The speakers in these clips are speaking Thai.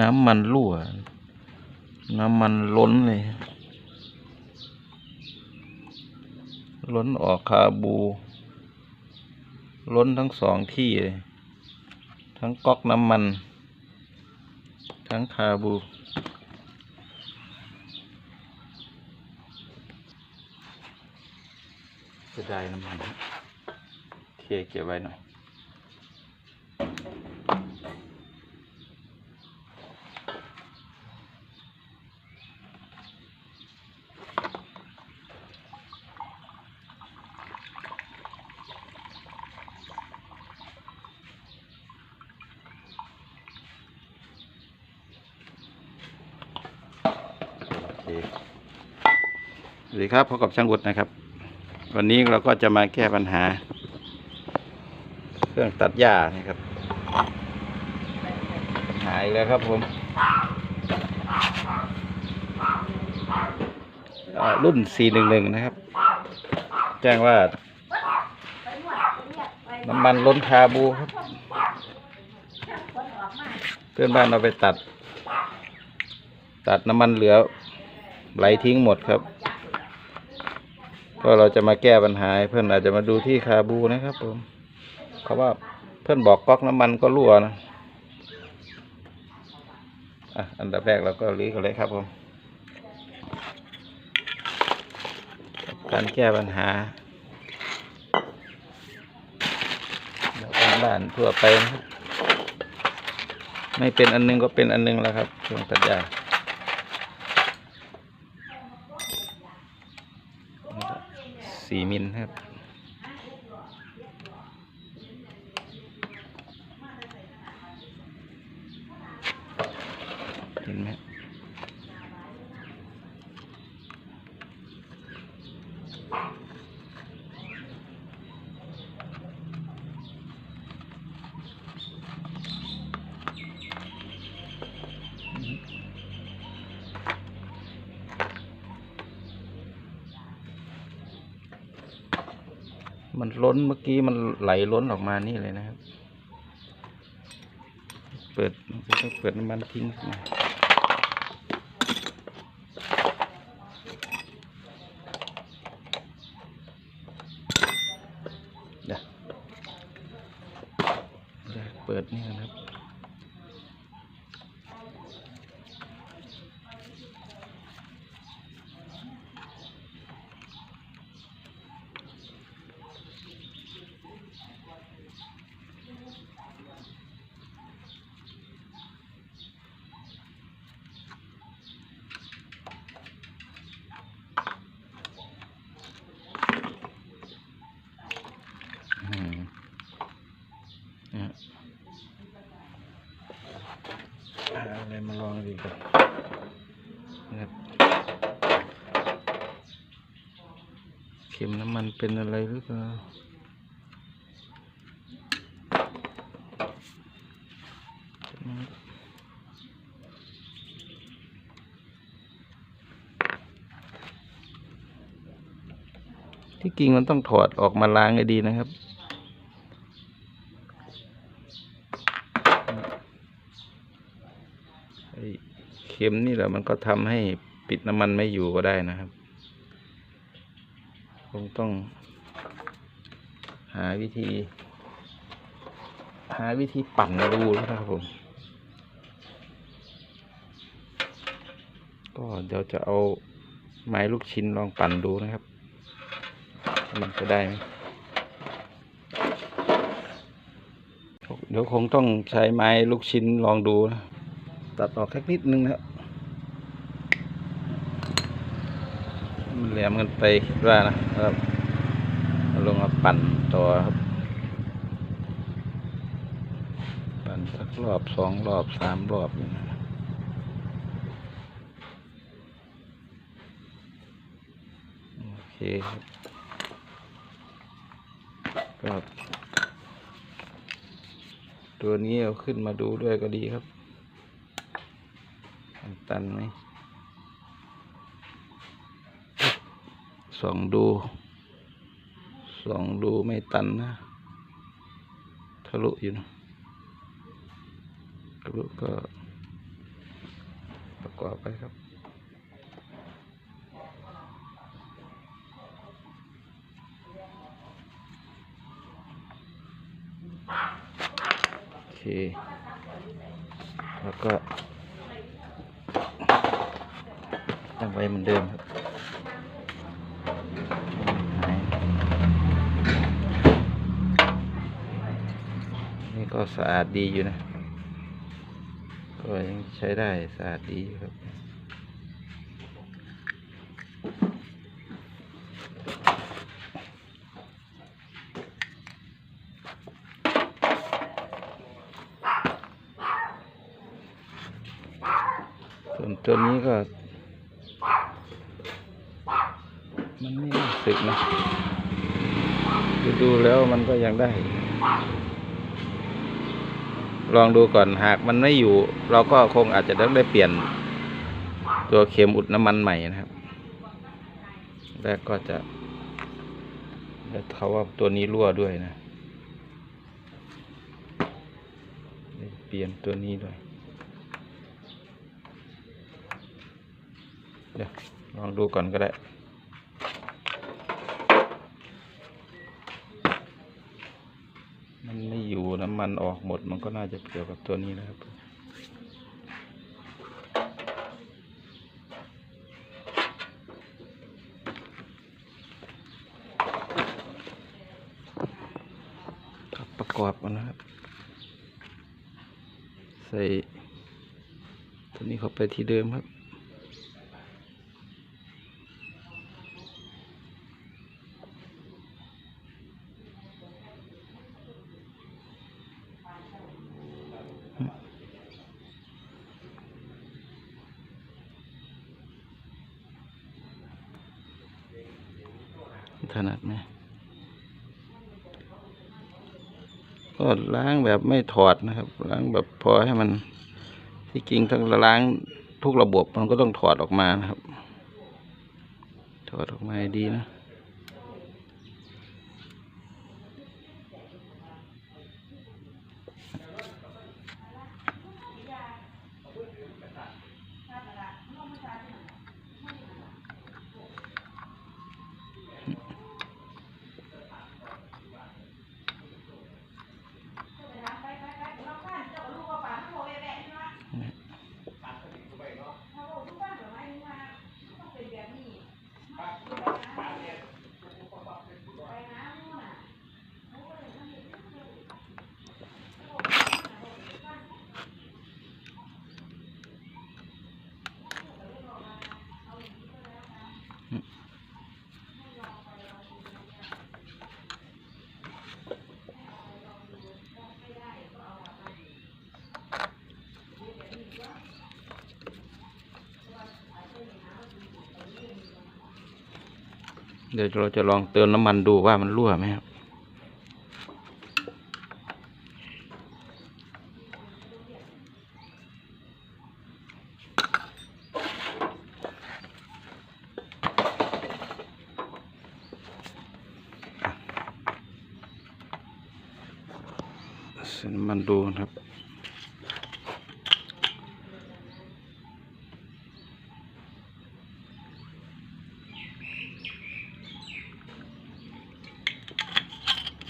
น้ำมันรั่ว น้ำมันล้นเลย ล้นออกคาบู ล้นทั้งสองที่เลย ทั้งก๊อกน้ำมัน ทั้งคาบูจะได้น้ำมันเทเก็บไว้หน่อย โอเคสวัส ดีครับพบกับช่างวุฒนะครับ วันนี้เราก็จะมาแก้ปัญหา เครื่องตัดหญ้านะครับ หายแล้วครับผมอ่ารุ่น 411 นะครับ แจ้งว่า น้ำมันล้นคาบูครับ เพื่อนบ้านเราไปตัด ตัดน้ำมันเหลือไหลทิ้งหมดครับ ก็เราจะมาแก้ปัญหาเพื่อนอาจจะมาดูที่คาบูนะครับผมเพราะว่าเพื่อนบอกก๊อกน้ำมันก็รั่วนะอะอันดับแรกเราก็รีกันเลยครับผมการแก้ปัญหาแบบบ้านทั่วไปนะครับไม่เป็นอันหนึงก็เป็นอันหนึงแล้วครับเครื่องตัดหญ้า สี่มิลครับเห็นไหม มันล้นเมื่อกี้มันไหลล้นออกมานี่เลยนะครับ เปิดต้องเปิดน้ำมันทิ้งน่อยเดี๋ยวเดี๋ยวเปิดนี่ก่อนครับ อืมเนี่ยเอาอะไรมาลอง ดีกว่านะครับเข็มน้ำมันเป็นอะไรหรือเปล่าที่จริงมันต้องถอดออกมาล้างให้ดีนะครับ ไอ้ เข็มนี่แหละมันก็ทำให้ปิดน้ำมันไม่อยู่ก็ได้นะครับ คงต้อง หาวิธี หาวิธีปั่นรูแล้วนะครับผม ก็เดี๋ยวจะเอาไม้ลูกชิ้นลองปั่นดูนะครับ มันจะได้ไหมเดี๋ยวคงต้องใช้ไม้ลูกชิ้นลองดูนะ ตัดออกแค่นิดนึงนะครับมันแหลมกันไปว่านะครับลงมาปั่นต่อครับ ปั่นสักรอบสองรอบสามรอบอยู่นะโอเคครับก็ตัวนี้เอาขึ้นมาดูด้วยก็ดีครับ ตันไหมส่องดู ส่องดูไม่ตันนะทะลุอยู่นะทะลุก็ประกอบไปครับโอเค แล้วก็ ตั้งไว้เหมือนเดิมครับนี่ก็สะอาดดีอยู่นะ ก็ยังใช้ได้สะอาดดีครับส่วนตัวนี้ก็ มันไม่รู้สึกนะ ดูแล้วมันก็ยังได้ ลองดูก่อนหากมันไม่อยู่ เราก็คงอาจจะต้องได้เปลี่ยน ตัวเข็มอุดน้ำมันใหม่นะครับแล้วก็จะแล้วเขาว่าตัวนี้รั่วด้วยนะ เปลี่ยนตัวนี้ด้วย เดี๋ยวลองดูก่อนก็ได้ มันไม่อยู่น้ำมันออกหมดมันก็น่าจะเกี่ยวกับตัวนี้นะครับประกอบกันนะครับ ใส่ตัวนี้เข้าไปที่เดิมครับ ถนัดไหมก็ล้าง แบบไม่ถอดนะครับ ล้างแบบพอให้มันที่จริงทั้งล้างทุกระบบมันก็ต้องถอดออกมานะครับ ถอดออกมาดีนะ เดี๋ยวเราจะลองเติมน้ำมันดูว่ามันรั่วไหมครับ ใส่น้ำมันดูนะครับ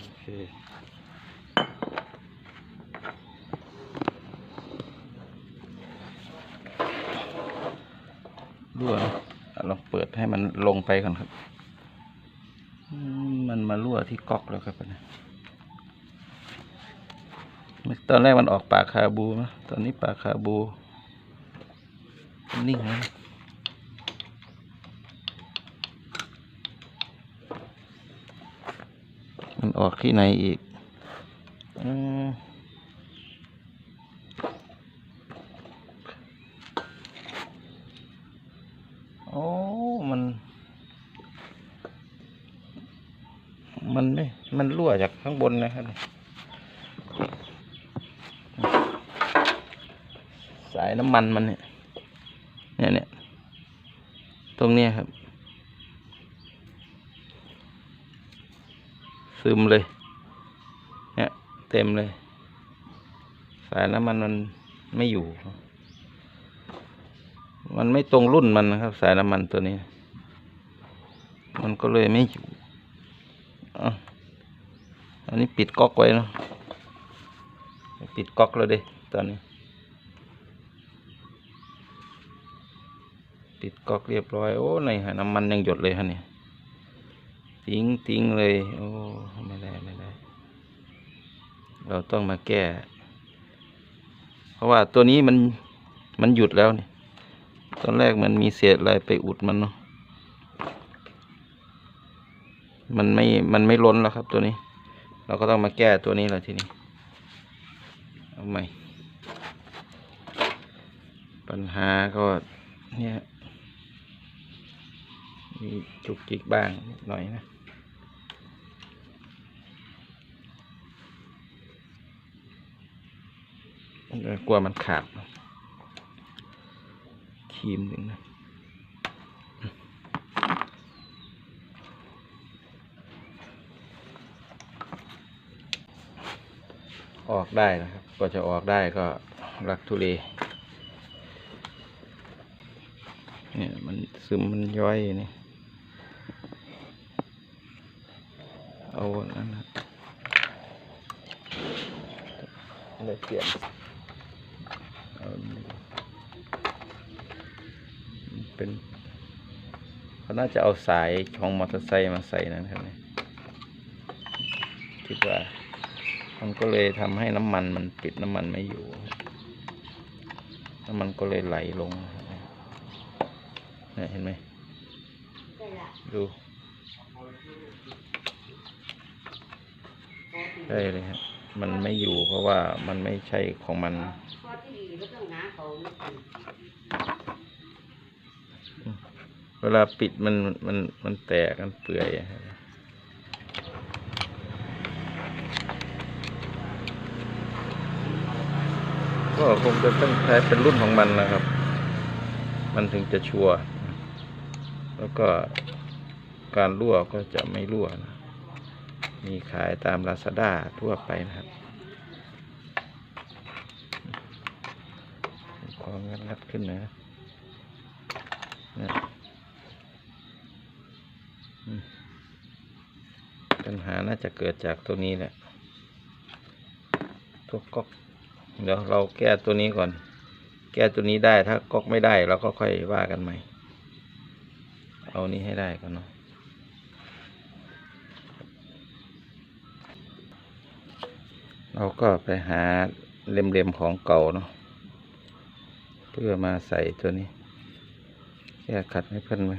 โอเค รั่วนะอะลองเปิดให้มันลงไปก่อนครับ มันมารั่วที่ก๊อกแล้วครับนนี้ตอนแรกมันออกปากคาบูนะตอนนี้ปากคาบู นิ่งแล้วนะมันออกที่ไหนอีก อืมโอ้ มัน มันไม่ มันรั่วจาก ข้างบนนะครับ สายน้ำมันมันเนี่ยเนี่ยเนี่ยตรงเนี้ยครับ ซึมเลย เนี่ยเต็มเลย สายน้ำมันมันไม่อยู่ มันไม่ตรงรุ่นมันนะครับ สายน้ำมันตัวนี้ มันก็เลยไม่อยู่ อันนี้ปิดก๊อกไว้เนาะปิดก๊อกแล้วเด้ตอนนี้ ปิดก๊อกเรียบร้อย โอ้ในหาน้ำมันยังหยดเลยฮะเนี่ยทิ้งทิ้งเลย โอ้ไม่ได้ไม่ได้ เราต้องมาแก้ เพราะว่าตัวนี้มันมันหยุดแล้วนี่ตอนแรกมันมีเศษอะไรไปอุดมันเนาะมันไม่ มันไม่ล้นแล้วครับตัวนี้ เราก็ต้องมาแก้ตัวนี้แหละทีนี้ เอาใหม่ ปัญหาก็เนี่ยมีจุกจิกบ้างหน่อยนะ กลัวมันขาดครีมหนึ่งนะ ออกได้นะครับกว่าจะออกได้ก็รักทุเลเนี่ยมันซึมมันย้อยนี่เอานั่นนะเลยเปลี่ยนเอานี่มันเป็นเขาน่าจะเอาสายของมอเตอร์ไซค์มาใส่นะครับเนี่ยคิดว่า มันก็เลยทำให้น้ำมันมันปิดน้ำมันไม่อยู่ น้ำมันก็เลยไหลลงเห็นไหมดูใช่เลยครับมันไม่อยู่เพราะว่ามันไม่ใช่ของมันเวลาปิดมันมันมันแตกมันเปื่อยครับ ก็คงจะต้องใช้เป็นรุ่นของมันนะครับ มันถึงจะชัวร์แล้วก็การรั่วก็จะไม่รั่วนะมีขายตามลาซาด้าทั่วไปนะครับของงัดขึ้นนะนะปัญหาน่าจะเกิดจากตัวนี้แหละ ตัวก๊อก เดี๋ยวเราแก้ตัวนี้ก่อน แก้ตัวนี้ได้ถ้าก๊อกไม่ได้เราก็ค่อยว่ากันใหม่ เอานี้ให้ได้ก่อนเนาะเราก็ไปหาเล็มๆของเก่าเนาะเพื่อมาใส่ตัวนี้ แก้ขัดให้เพิ่นไหม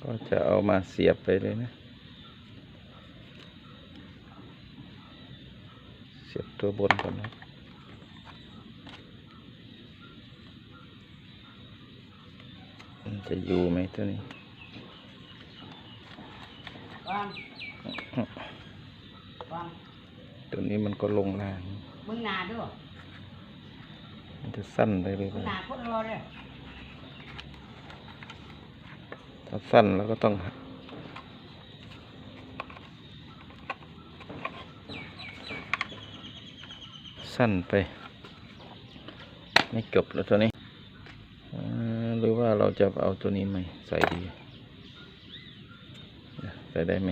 ก็จะเอามาเสียบไปเลยนะ เสียบตัวบนก่อนนะมันจะอยู่ไหมตัวนี้วางวางตัวนี้มันก็ลงล่างมึงหนาด้วยมันจะสั้นไปเลยมึงหนาโคตรรอเลยถ้าสั้นแล้วก็ต้องหัก สั้นไป ไม่จบแล้วตัวนี้หรือว่าเราจะเอาตัวนี้ไหมใส่ดี ใส่ได้ไหม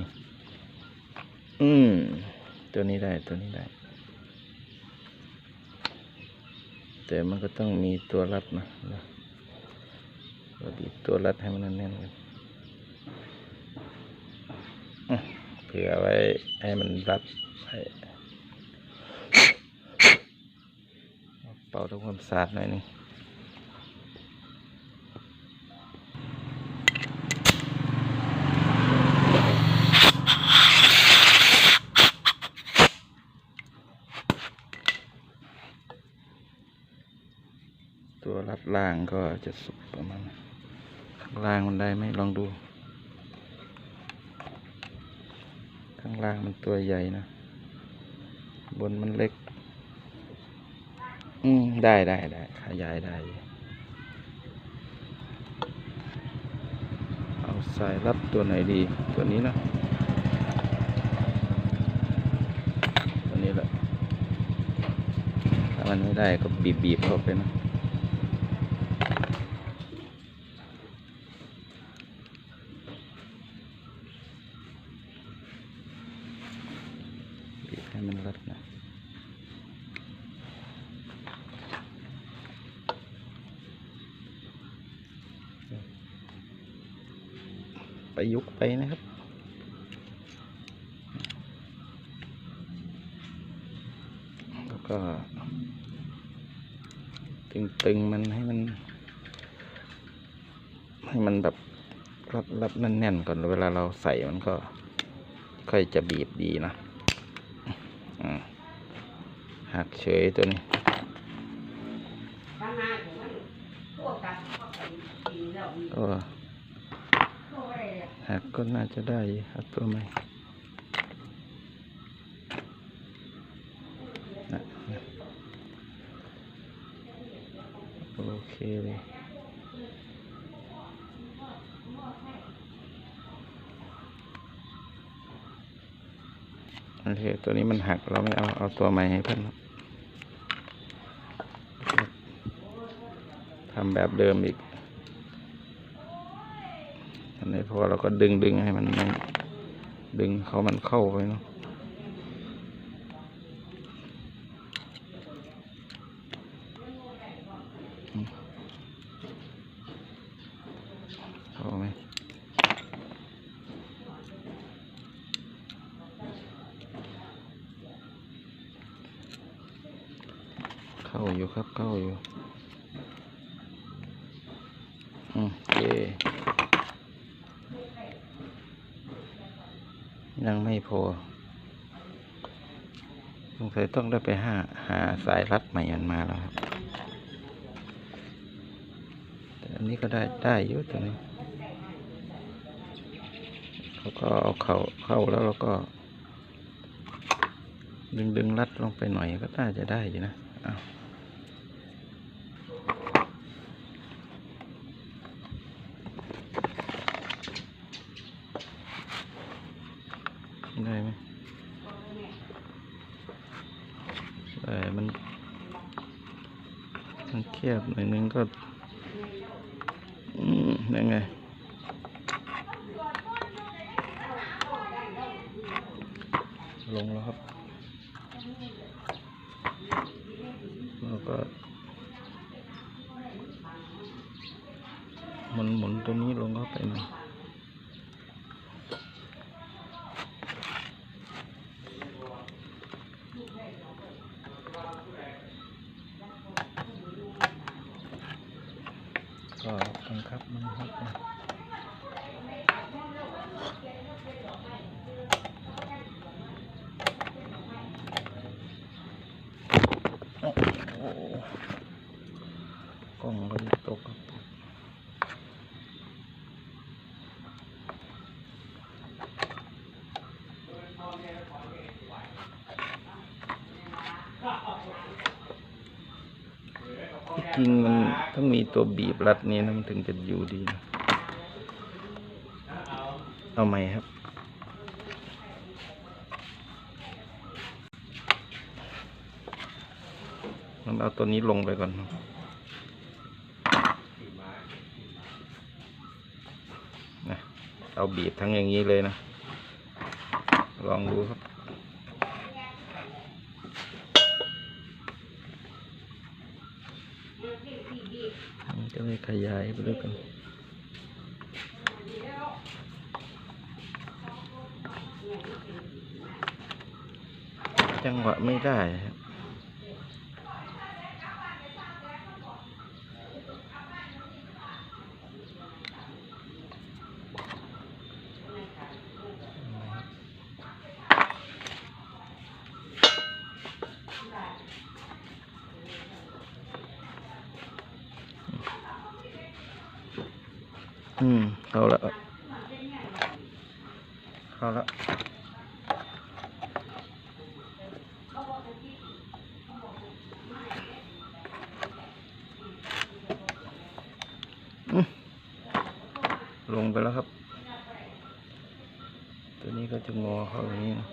อืม ตัวนี้ได้ตัวนี้ได้ แต่มันก็ต้องมีตัวรัดนะเดี๋ยวเราบีบตัวรัดให้มันแน่นกันเผื่อไว้ให้มันรัดไว้ เป่าทำความสะอาดหน่อยหนึงตัวรัดล่างก็จะสุกประมาณข้างล่างมันได้ไหมลองดู ข้างล่างมันตัวใหญ่นะ บนมันเล็ก อืม ได้ได้ได้ขยายได้ เอาสายรับตัวไหนดี ตัวนี้นะตัวนี้แหละถ้ามันไม่ได้ก็บีบบีบเข้าไปนะบีบให้มันรัดนะ ประยุกต์ไปนะครับ แล้วก็ ตึงๆมันให้มัน ให้มันแบบรับรับแน่นๆก่อนเวลาเราใส่มันก็ ค่อยจะบีบดีนะอืมหักเฉยตัวนี้ ข้างหน้าของมันพวกกับพวกกันกินแล้วมี ก็ พวกอะไรเนี่ย หั ก็น่าจะได้ครับตัวใหม่โอเคเลยโอเคตัวนี้มันหักเราไม่เอา เอาตัวใหม่ให้เพื่อนทำแบบเดิมอีก อันนี้พอเราก็ดึงดึงให้มันมดึงเขามันเข้าไปเนาะเข้าไหมเข้าอยู่ครับเข้าอยู่อืมโอเค ยังไม่พอสงสัยต้องได้ไปหาหาสายรัดใหม่อันมาแล้วครับแต่อันนี้ก็ได้ได้เยอะตัวนี้เราก็เอาเข่าเข้าแล้วเราก็ ดึงดึงรัดลงไปหน่อยก็น่าจะได้อยู่นะอ้าวได้ไหมแต่มัน มันเคียบหน่อยนึงก็อืมยังไง ลงแล้วครับ แล้วก็ มันหมุนตัวนี้ลงเข้าไปหน่อยก็บังคับมันครับโอ้โห กล้องก็ตกครับจริงมันต้องมีตัวบีบรัดนี้นะมันถึงจะอยู่ดีนะเอาไหมครับมันเอาตัวนี้ลงไปก่อนครับนะ เอาบีบทั้งอย่างนี้เลยนะ ลองดูครับ จะไม่ขยายไปด้วยกันจังหวะไม่ได้ครับอืมเข้าแล้วเข้าแล้วอืม ลงไปแล้วครับ ตัวนี้ก็จะงอเข้าอย่างนี้นะ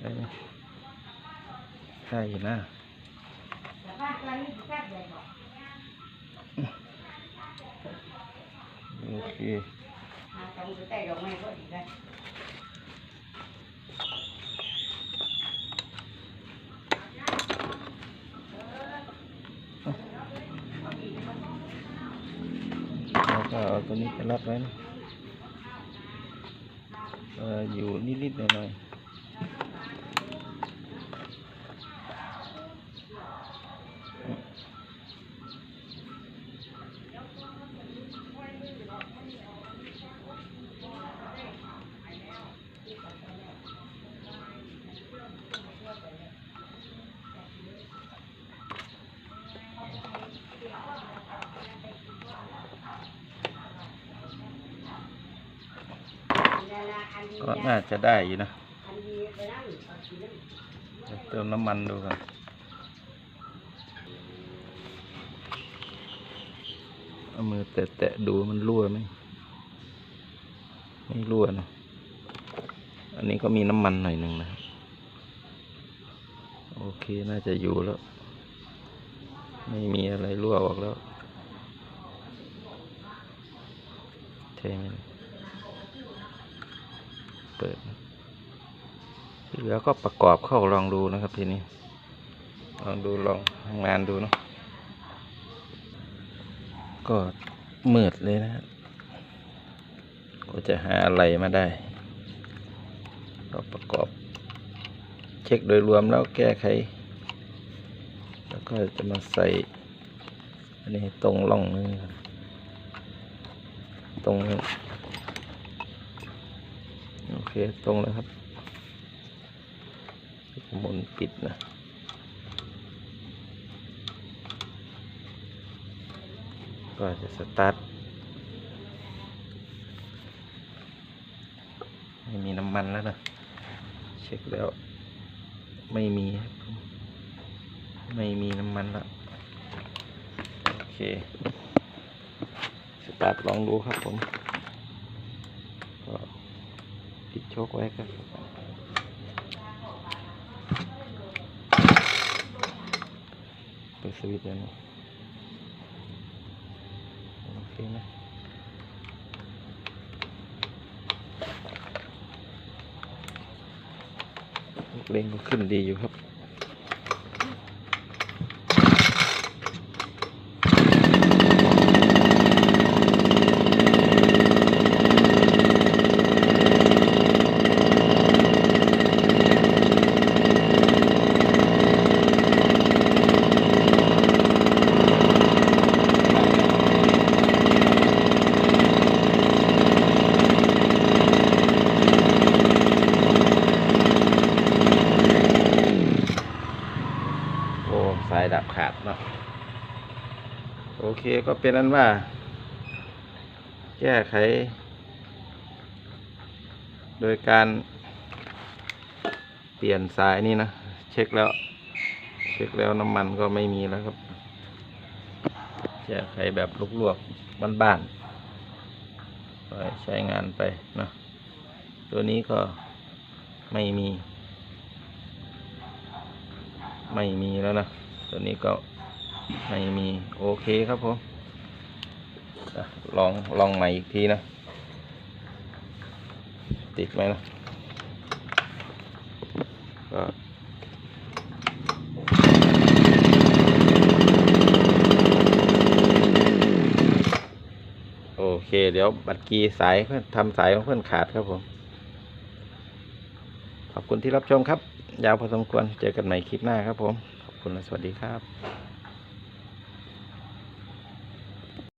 ได้ไหมได้อยู่นะโอเค ตัวนี้จะรัดไว้นะอออยู่นิดๆหน่อยๆ ก็น่าจะได้อยู่นะ เติมน้ำมันดูกันเอามือแตะๆดูมันรั่วไหมไม่รั่วนะ อันนี้ก็มีน้ำมันหน่อยหนึ่งนะ โอเคน่าจะอยู่แล้ว ไม่มีอะไรรั่วออกแล้วใช่ไหม เปิดที่เหลือก็ประกอบเข้าลองดูนะครับทีนี้ ลองดูลองทำงานดูเนาะก็มืดเลยนะก็จะหาอะไรมาได้ ก็ประกอบ เช็คโดยรวมแล้วแก้ไข แล้วก็จะมาใส่ อันนี้ตรงร่องนี้ครับตรงนี้ ตรงแล้วครับหมุนปิดนะก็จะสตาร์ทไม่มีน้ำมันแล้วนะ เช็คแล้ว ไม่มีไม่มีน้ำมันล้วโอเค สตาร์ทลองดูครับผม ก็ปิดโชกไว้ก็เปิดสวิตช์แล้วนะโอเคนะเล่งก็ขึ้นดีอยู่ครับ โอ้สายดับขาดเนาะโอเค ก็เป็นนั้นว่า แก้ไข โดยการเปลี่ยนสายนี่นะ เช็คแล้ว เช็คแล้วน้ำมันก็ไม่มีแล้วครับแก้ไขแบบลวกๆบ้านๆก็ใช้งานไปนะตัวนี้ก็ไม่มี ไม่มีแล้วนะ ตัวนี้ก็ ไม่มีโอเคครับผมลองลองใหม่อีกทีนะ ติดไหมนะก็โอเค เดี๋ยวบัตรกีสายเพื่อนทำสายของเพื่อนขาดครับผม ขอบคุณที่รับชมครับ ยาวพอสมควร เจอกันใหม่คลิปหน้าครับผม ขอบคุณและสวัสดีครับ